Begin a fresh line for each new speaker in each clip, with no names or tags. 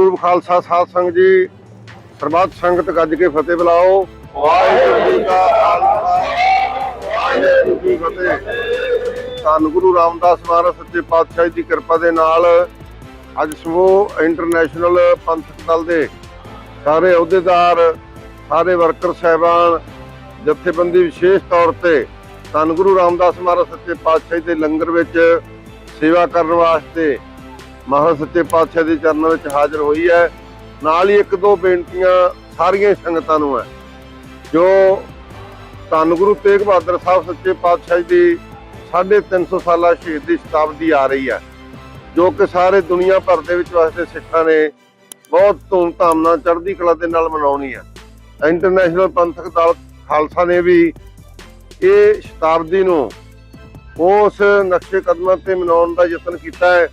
ਗੁਰੂ ਖਾਲਸਾ ਸਾਧ ਸੰਗਤ ਜੀ ਸਰਬੱਤ ਸੰਗਤ ਗੱਜ ਕੇ ਫਤਿਹ ਬੁਲਾਓ। ਵਾਹਿਗੁਰੂ ਜੀ ਕਾ ਖਾਲਸਾ, ਵਾਹਿਗੁਰੂ ਜੀ ਫਤਿਹ। ਧੰਨ ਗੁਰੂ ਰਾਮਦਾਸ ਮਹਾਰਾਜ ਸੱਚੇ ਪਾਤਸ਼ਾਹ ਜੀ ਦੀ ਕਿਰਪਾ ਦੇ ਨਾਲ ਅੱਜ ਸਮੂਹ ਇੰਟਰਨੈਸ਼ਨਲ ਪੰਥਕ ਦਲ ਦੇ ਸਾਰੇ ਅਹੁਦੇਦਾਰ, ਸਾਰੇ ਵਰਕਰ ਸਹਿਬਾਨ, ਜਥੇਬੰਦੀ ਵਿਸ਼ੇਸ਼ ਤੌਰ ਤੇ ਧੰਨ ਗੁਰੂ ਰਾਮਦਾਸ ਮਹਾਰਾਜ ਸੱਚੇ ਪਾਤਸ਼ਾਹ ਜੀ ਦੇ ਲੰਗਰ ਵਿੱਚ ਸੇਵਾ ਕਰਨ ਵਾਸਤੇ ਮਹਾਰਾਜ ਸੱਚੇ ਪਾਤਸ਼ਾਹ ਦੇ ਚਰਨਾਂ ਵਿੱਚ ਹਾਜ਼ਰ ਹੋਈ ਹੈ। ਨਾਲ ਹੀ ਇੱਕ ਦੋ ਬੇਨਤੀਆਂ ਸਾਰੀਆਂ ਸੰਗਤਾਂ ਨੂੰ ਹੈ। ਜੋ ਧੰਨ ਗੁਰੂ ਤੇਗ ਬਹਾਦਰ ਸਾਹਿਬ ਸੱਚੇ ਪਾਤਸ਼ਾਹ ਜੀ ਦੀ 350 ਸਾਲਾ ਸ਼ਹੀਦੀ ਸ਼ਤਾਬਦੀ ਆ ਰਹੀ ਹੈ। ਜੋ ਕਿ ਸਾਰੇ ਦੁਨੀਆ ਭਰ ਦੇ ਵਿੱਚ ਵਸਦੇ ਸਿੱਖਾਂ ਨੇ ਬਹੁਤ ਧੂਮਧਾਮ ਨਾਲ ਚੜ੍ਹਦੀ ਕਲਾ ਦੇ ਨਾਲ ਮਨਾਉਣੀ ਹੈ। ਇੰਟਰਨੈਸ਼ਨਲ ਪੰਥਕ ਦਲ ਖਾਲਸਾ ਨੇ ਵੀ ਇਹ ਸ਼ਤਾਬਦੀ ਨੂੰ ਉਸ ਨਕਸ਼ੇ ਕਦਮਾਂ ਤੇ ਮਨਾਉਣ ਦਾ ਯਤਨ ਕੀਤਾ ਹੈ।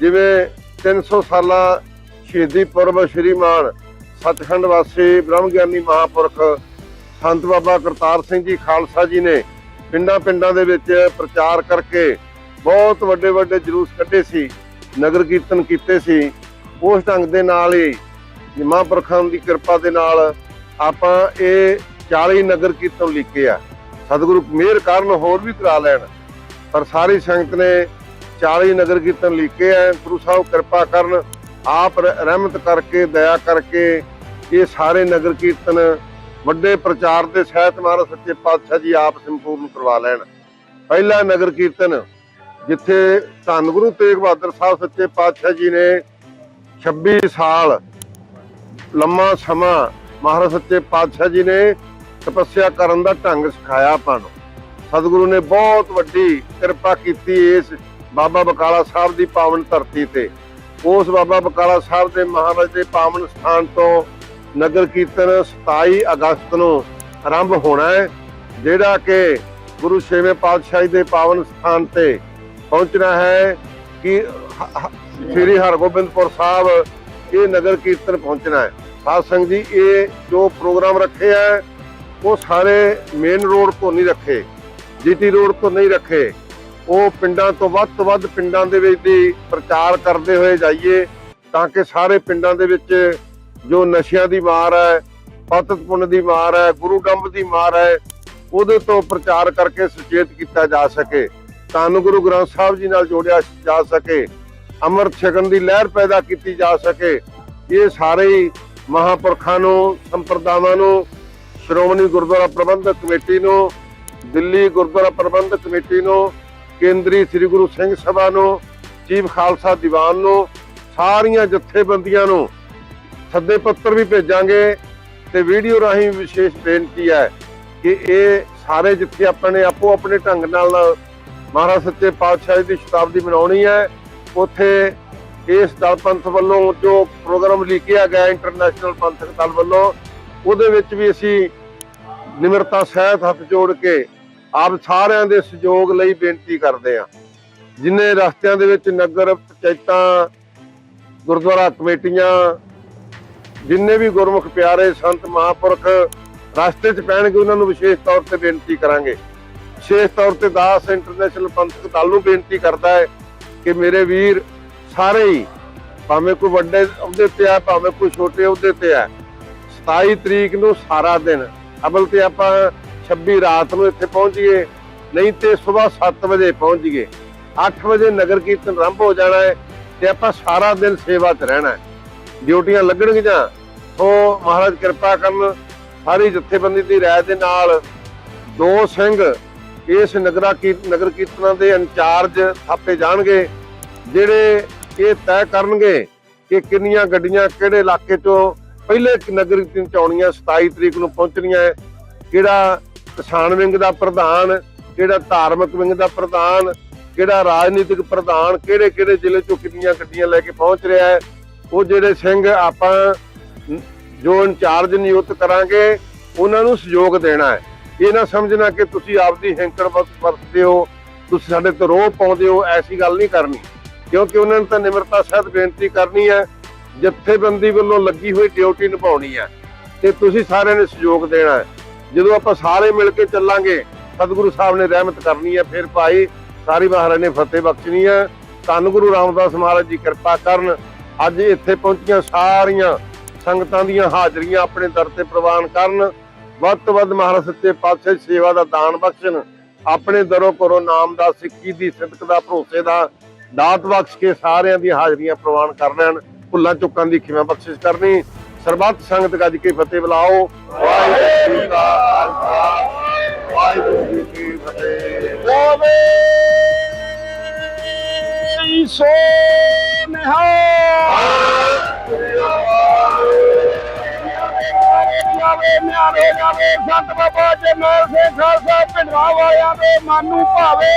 ਜਿਵੇਂ 300 ਸਾਲਾ ਸ਼ਹੀਦੀ ਪੁਰਬ ਸ਼੍ਰੀਮਾਨ ਸਤਖੰਡ ਵਾਸੀ ਬ੍ਰਹਮ ਗਿਆਨੀ ਮਹਾਪੁਰਖ ਸੰਤ ਬਾਬਾ ਕਰਤਾਰ ਸਿੰਘ ਜੀ ਖਾਲਸਾ ਜੀ ਨੇ ਪਿੰਡਾਂ ਪਿੰਡਾਂ ਦੇ ਵਿੱਚ ਪ੍ਰਚਾਰ ਕਰਕੇ ਬਹੁਤ ਵੱਡੇ ਵੱਡੇ ਜਲੂਸ ਕੱਢੇ ਸੀ, ਨਗਰ ਕੀਰਤਨ ਕੀਤੇ ਸੀ। ਉਸ ਢੰਗ ਦੇ ਨਾਲ ਹੀ ਮਹਾਂਪੁਰਖਾਂ ਦੀ ਕਿਰਪਾ ਦੇ ਨਾਲ ਆਪਾਂ ਇਹ 40 ਨਗਰ ਕੀਰਤਨ ਲਿਖੇ ਆ। ਸਤਿਗੁਰੂ ਮਿਹਰ ਕਾਰਨ ਹੋਰ ਵੀ ਕਰਾ ਲੈਣ, ਪਰ ਸਾਰੀ ਸੰਗਤ ਨੇ 40 ਨਗਰ ਕੀਰਤਨ ਲਿਖੇ ਆ ਗੁਰੂ ਸਾਹਿਬ ਕਿਰਪਾ ਕਰਨ ਆਪ ਰ- ਰਹਿਮਤ ਕਰਕੇ, ਦਇਆ ਕਰਕੇ ਇਹ ਸਾਰੇ ਨਗਰ ਕੀਰਤਨ ਵੱਡੇ ਪ੍ਰਚਾਰ ਦੇ ਸਹਿਤ ਮਹਾਰਾਜ ਸੱਚੇ ਪਾਤਸ਼ਾਹ ਜੀ ਆਪ ਸੰਪੂਰਨ ਕਰਵਾ ਲੈਣ। ਪਹਿਲਾ ਨਗਰ ਕੀਰਤਨ ਜਿੱਥੇ ਧੰਨ ਗੁਰੂ ਤੇਗ ਬਹਾਦਰ ਸਾਹਿਬ ਸੱਚੇ ਪਾਤਸ਼ਾਹ ਜੀ ਨੇ 26 ਸਾਲ ਲੰਮਾ ਸਮਾਂ ਮਹਾਰਾਜ ਸੱਚੇ ਪਾਤਸ਼ਾਹ ਜੀ ਨੇ ਤਪੱਸਿਆ ਕਰਨ ਦਾ ਢੰਗ ਸਿਖਾਇਆ ਆਪਾਂ ਨੂੰ। ਸਤਿਗੁਰੂ ਨੇ ਬਹੁਤ ਵੱਡੀ ਕਿਰਪਾ ਕੀਤੀ ਇਸ ਬਾਬਾ ਬਕਾਲਾ ਸਾਹਿਬ ਦੀ ਪਾਵਨ ਧਰਤੀ ਤੇ। ਉਸ ਬਾਬਾ ਬਕਾਲਾ ਸਾਹਿਬ ਦੇ ਮਹਾਰਾਜ ਦੇ ਪਾਵਨ ਸਥਾਨ ਤੋਂ ਨਗਰ ਕੀਰਤਨ 27 ਅਗਸਤ ਨੂੰ ਆਰੰਭ ਹੋਣਾ ਹੈ, ਜਿਹੜਾ ਕਿ ਗੁਰੂ ਛੇਵੇਂ ਪਾਤਸ਼ਾਹੀ ਦੇ ਪਾਵਨ ਸਥਾਨ ਤੇ ਪਹੁੰਚਣਾ ਹੈ ਕਿ ਸ੍ਰੀ ਹਰਗੋਬਿੰਦਪੁਰ ਸਾਹਿਬ ਇਹ ਨਗਰ ਕੀਰਤਨ ਪਹੁੰਚਣਾ ਹੈ। ਸਾਧ ਸੰਗਤ ਜੀ, ਇਹ ਜੋ ਪ੍ਰੋਗਰਾਮ ਰੱਖੇ ਹੈ, ਉਹ ਸਾਰੇ ਮੇਨ ਰੋਡ ਤੋਂ ਨਹੀਂ ਰੱਖੇ ਜੀਟੀ ਰੋਡ ਤੋਂ ਨਹੀਂ ਰੱਖੇ। ਉਹ ਪਿੰਡਾਂ ਤੋਂ ਵੱਧ ਤੋਂ ਵੱਧ ਪਿੰਡਾਂ ਦੇ ਵਿੱਚ ਦੀ ਪ੍ਰਚਾਰ ਕਰਦੇ ਹੋਏ ਜਾਈਏ, ਤਾਂ ਕਿ ਸਾਰੇ ਪਿੰਡਾਂ ਦੇ ਵਿੱਚ ਜੋ ਨਸ਼ਿਆਂ ਦੀ ਮਾਰ ਹੈ ਪਤਤ ਪੁੰਨ ਦੀ ਮਾਰ ਹੈ, ਗੁਰੂ ਡੰਬ ਦੀ ਮਾਰ ਹੈ, ਉਹਦੇ ਤੋਂ ਪ੍ਰਚਾਰ ਕਰਕੇ ਸੁਚੇਤ ਕੀਤਾ ਜਾ ਸਕੇ ਧੰਨ ਗੁਰੂ ਗ੍ਰੰਥ ਸਾਹਿਬ ਜੀ ਨਾਲ ਜੋੜਿਆ ਜਾ ਸਕੇ ਅੰਮ੍ਰਿਤ ਛਕਨ ਦੀ ਲਹਿਰ ਪੈਦਾ ਕੀਤੀ ਜਾ ਸਕੇ, ਇਹ ਸਾਰੇ ਹੀ ਮਹਾਪੁਰਖਾਂ ਨੂੰ, ਸੰਪਰਦਾਵਾਂ ਨੂੰ, ਸ਼੍ਰੋਮਣੀ ਗੁਰਦੁਆਰਾ ਪ੍ਰਬੰਧਕ ਕਮੇਟੀ ਨੂੰ, ਦਿੱਲੀ ਗੁਰਦੁਆਰਾ ਪ੍ਰਬੰਧਕ ਕਮੇਟੀ ਨੂੰ ਕੇਂਦਰੀ ਸ੍ਰੀ ਗੁਰੂ ਸਿੰਘ ਸਭਾ ਨੂੰ, ਚੀਫ ਖਾਲਸਾ ਦੀਵਾਨ ਨੂੰ, ਸਾਰੀਆਂ ਜਥੇਬੰਦੀਆਂ ਨੂੰ ਸੱਦੇ ਪੱਤਰ ਵੀ ਭੇਜਾਂਗੇ ਤੇ ਵੀਡੀਓ ਰਾਹੀਂ ਵਿਸ਼ੇਸ਼ ਬੇਨਤੀ ਹੈ ਕਿ ਇਹ ਸਾਰੇ ਜਿੱਥੇ ਆਪਣੇ ਆਪੋ ਆਪਣੇ ਢੰਗ ਨਾਲ ਮਹਾਰਾਜ ਸੱਚੇ ਪਾਤਸ਼ਾਹ ਦੀ ਸ਼ਤਾਬਦੀ ਮਨਾਉਣੀ ਹੈ, ਉੱਥੇ ਇਸ ਦਲ ਪੰਥ ਵੱਲੋਂ ਜੋ ਪ੍ਰੋਗਰਾਮ ਲਿਖਿਆ ਗਿਆ ਇੰਟਰਨੈਸ਼ਨਲ ਪੰਥਕ ਦਲ ਵੱਲੋਂ, ਉਹਦੇ ਵਿੱਚ ਵੀ ਅਸੀਂ ਨਿਮਰਤਾ ਸਹਿਤ ਹੱਥ ਜੋੜ ਕੇ ਆਪ ਸਾਰਿਆਂ ਦੇ ਸਹਿਯੋਗ ਲਈ ਬੇਨਤੀ ਕਰਦੇ ਹਾਂ। ਜਿਨੇ ਰਸਤਿਆਂ ਦੇ ਵਿੱਚ ਨਗਰ ਪੰਚਾਇਤਾਂ, ਗੁਰਦੁਆਰਾ ਕਮੇਟੀਆਂ, ਜਿੰਨੇ ਵੀ ਗੁਰਮੁਖ ਪਿਆਰੇ ਸੰਤ ਮਹਾਪੁਰਖ ਰਸਤੇ 'ਚ ਪੈਣਗੇ, ਉਹਨਾਂ ਨੂੰ ਵਿਸ਼ੇਸ਼ ਤੌਰ ਤੇ ਬੇਨਤੀ ਕਰਾਂਗੇ। ਵਿਸ਼ੇਸ਼ ਤੌਰ ਤੇ ਦਾਸ ਇੰਟਰਨੈਸ਼ਨਲ ਪੰਥਕ ਦਲ ਨੂੰ ਬੇਨਤੀ ਕਰਦਾ ਹੈ ਕਿ ਮੇਰੇ ਵੀਰ ਸਾਰੇ ਹੀ, ਭਾਵੇਂ ਕੋਈ ਵੱਡੇ ਅਹੁਦੇ ਤੇ ਆ, ਭਾਵੇਂ ਕੋਈ ਛੋਟੇ ਅਹੁਦੇ ਤੇ ਆ 27 ਤਰੀਕ ਨੂੰ ਸਾਰਾ ਦਿਨ, ਅਵਲ ਤੇ ਆਪਾਂ 26 ਰਾਤ ਨੂੰ ਇੱਥੇ ਪਹੁੰਚੀਏ ਨਹੀਂ ਤੇ ਸਵੇਰ 7 ਵਜੇ ਪਹੁੰਚੀਏ 8 ਵਜੇ ਨਗਰ ਕੀਰਤਨ ਆਰੰਭ ਹੋ ਜਾਣਾ ਹੈ ਤੇ ਆਪਾਂ ਸਾਰਾ ਦਿਨ ਸੇਵਾ 'ਚ ਰਹਿਣਾ ਹੈ। ਡਿਊਟੀਆਂ ਲੱਗਣਗੀਆਂ। ਸੋ ਮਹਾਰਾਜ ਕਿਰਪਾ ਕਰਨ ਸਾਰੀ ਜਥੇਬੰਦੀ ਦੀ ਰਾਏ ਦੇ ਨਾਲ ਦੋ ਸਿੰਘ ਇਸ ਨਗਰਾ ਕੀ ਨਗਰ ਕੀਰਤਨਾਂ ਦੇ ਇੰਚਾਰਜ ਥਾਪੇ ਜਾਣਗੇ, ਜਿਹੜੇ ਇਹ ਤੈਅ ਕਰਨਗੇ ਕਿ ਕਿੰਨੀਆਂ ਗੱਡੀਆਂ ਕਿਹੜੇ ਇਲਾਕੇ ਚੋਂ ਪਹਿਲੇ ਨਗਰ ਕੀਰਤਨ ਚ ਆਉਣੀਆਂ 27 ਤਰੀਕ ਨੂੰ ਪਹੁੰਚਣੀਆਂ ਹੈ। ਕਿਹੜਾ ਕਿਸਾਨ ਵਿੰਗ ਦਾ ਪ੍ਰਧਾਨ, ਕਿਹੜਾ ਧਾਰਮਿਕ ਵਿੰਗ ਦਾ ਪ੍ਰਧਾਨ, ਕਿਹੜਾ ਰਾਜਨੀਤਿਕ ਪ੍ਰਧਾਨ ਕਿਹੜੇ ਕਿਹੜੇ ਜ਼ਿਲ੍ਹੇ ਚੋਂ ਕਿੰਨੀਆਂ ਗੱਡੀਆਂ ਲੈ ਕੇ ਪਹੁੰਚ ਰਿਹਾ ਹੈ, ਉਹ ਜਿਹੜੇ ਸਿੰਘ ਆਪਾਂ ਜੋ ਇੰਚਾਰਜ ਨਿਯੁਕਤ ਕਰਾਂਗੇ, ਉਹਨਾਂ ਨੂੰ ਸਹਿਯੋਗ ਦੇਣਾ ਹੈ। ਇਹ ਨਾ ਸਮਝਣਾ ਕਿ ਤੁਸੀਂ ਆਪਦੀ ਹੈਂਕੜ ਵਰਤ- ਵਰਤਦੇ ਹੋ, ਤੁਸੀਂ ਸਾਡੇ ਤੇ ਰੋਹ ਪਾਉਂਦੇ ਹੋ, ਐਸੀ ਗੱਲ ਨਹੀਂ ਕਰਨੀ। ਕਿਉਂਕਿ ਉਹਨਾਂ ਨੇ ਤਾਂ ਨਿਮਰਤਾ ਸਹਿਤ ਬੇਨਤੀ ਕਰਨੀ ਹੈ, ਜਥੇਬੰਦੀ ਵੱਲੋਂ ਲੱਗੀ ਹੋਈ ਡਿਊਟੀ ਨਿਭਾਉਣੀ ਹੈ, ਤੇ ਤੁਸੀਂ ਸਾਰਿਆਂ ਨੇ ਸਹਿਯੋਗ ਦੇਣਾ ਹੈ। ਜਦੋਂ ਆਪਾਂ ਸਾਰੇ ਮਿਲ ਕੇ ਚੱਲਾਂਗੇ, ਸਤਿਗੁਰੂ ਸਾਹਿਬ ਨੇ ਰਹਿਮਤ ਕਰਨੀ ਹੈ। ਫਿਰ ਭਾਈ, ਸਾਰੀ ਮਹਾਰਾਜ ਨੇ ਫਤਿਹ ਬਖਸ਼ਣੀ ਹੈ। ਧੰਨ ਗੁਰੂ ਰਾਮਦਾਸ ਮਹਾਰਾਜ ਜੀ ਕਿਰਪਾ ਕਰਨ, ਅੱਜ ਇੱਥੇ ਪਹੁੰਚੀਆਂ ਸਾਰੀਆਂ ਸੰਗਤਾਂ ਦੀਆਂ ਹਾਜ਼ਰੀਆਂ ਆਪਣੇ ਦਰ ਤੇ ਪ੍ਰਵਾਨ ਕਰਨ। ਵੱਧ ਤੋਂ ਵੱਧ ਮਹਾਰਾਜ ਸੱਚੇ ਪਾਤਸ਼ਾਹ ਸੇਵਾ ਦਾ ਦਾਨ ਬਖਸ਼ਣ, ਆਪਣੇ ਦਰੋਂ ਕਰੋ ਨਾਮ ਦਾ, ਸਿੱਖੀ ਦੀ, ਸਿਦਕ ਦਾ, ਭਰੋਸੇ ਦਾ ਦਾਤ ਬਖਸ਼ ਕੇ ਸਾਰਿਆਂ ਦੀਆਂ ਹਾਜ਼ਰੀਆਂ ਪ੍ਰਵਾਨ ਕਰ ਲੈਣ। ਭੁੱਲਾਂ ਚੁੱਕਾਂ ਦੀ ਖਿਮਾ ਬਖਸ਼ਿਸ਼ ਕਰਨੀ। ਸਰਬੱਤ ਸੰਗਤ ਗੱਜ ਕੇ ਫਤਿਹ ਬੁਲਾਓ। ਵਾਹਿਗੁਰੂ ਜੀ ਕਾ ਖਾਲਸਾ, ਵਾਹਿਗੁਰੂ ਜੀ ਕੀ ਫਤਿਹ।
ਹੋਵੇ ਸੋ ਨਿਹਾਰੇ ਨਿਹਾਰੇ ਸੰਤ ਬਾਬਾ ਜਰਨੈਲ ਸਿੰਘ ਖਾਲਸਾ ਪਿੰਡਰਾ ਵਾਲਿਆਂ ਦੇ ਮਨ ਨੂੰ ਭਾਵੇ।